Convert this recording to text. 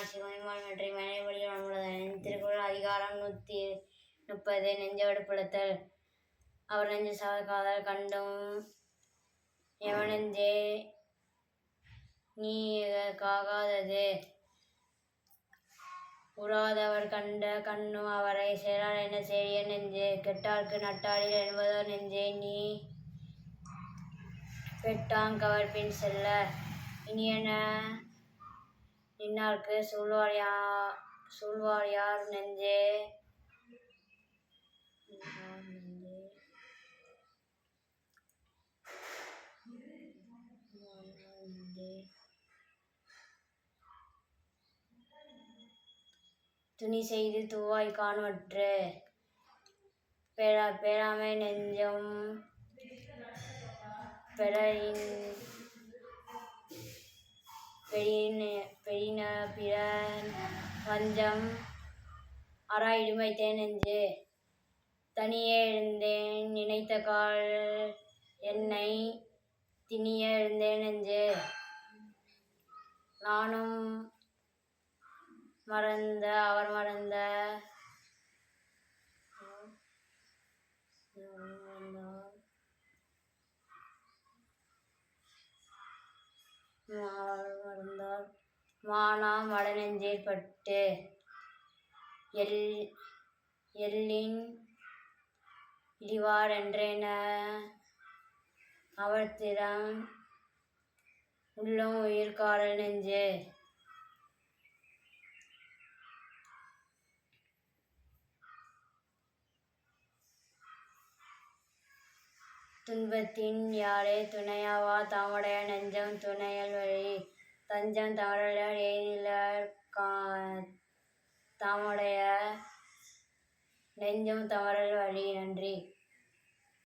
மீனாட்சி மற்றும் மனைவழியில் வன்புலதன் திருக்குறள் அதிகாரம் நூற்றி முப்பது நெஞ்சோடு புலத்தல் அவர் நெஞ்சு சவக்காதல் கண்டும் எவனெஞ்சே நீ காகாதது உறாதவர் கண்ட கண்ணும் அவரை சேரால் என்ன செய்ய நெஞ்சே கெட்டார்க்கு நட்டாளில் என்பதோ நெஞ்சே நீ பெட்டாங் கவர் பின் செல்ல இனியன நின்னார்க்கு சூழ்வார் யா யார் நெஞ்சே? துணி செய்து தூவாய் காணுவற்று. பேரா பேராமை நெஞ்சம் பெறின் பெரிய வஞ்சம் அரா இடுமைத்தேன் நெஞ்சு தனியே எழுந்தேன் நினைத்த கால் என்னை திணிய எழுந்தேன் நெஞ்சு நானும் மறந்த அவர் மறந்த. அவர் மறந்தார். வானாம் மறந்தார் வடநெஞ்சில் பட்டு எல் எல்லின் இடிவார் என்றென அவர் திறம் உள்ளம் உயிர்காரல் நெஞ்சு. துன்பத்தின் யாரே துணையாவா? தாமுடைய நெஞ்சம் துணையல் தஞ்சம் தவறலர் எய்திலர் கா தாமுடைய நெஞ்சம் தவறல் வழி நன்றி.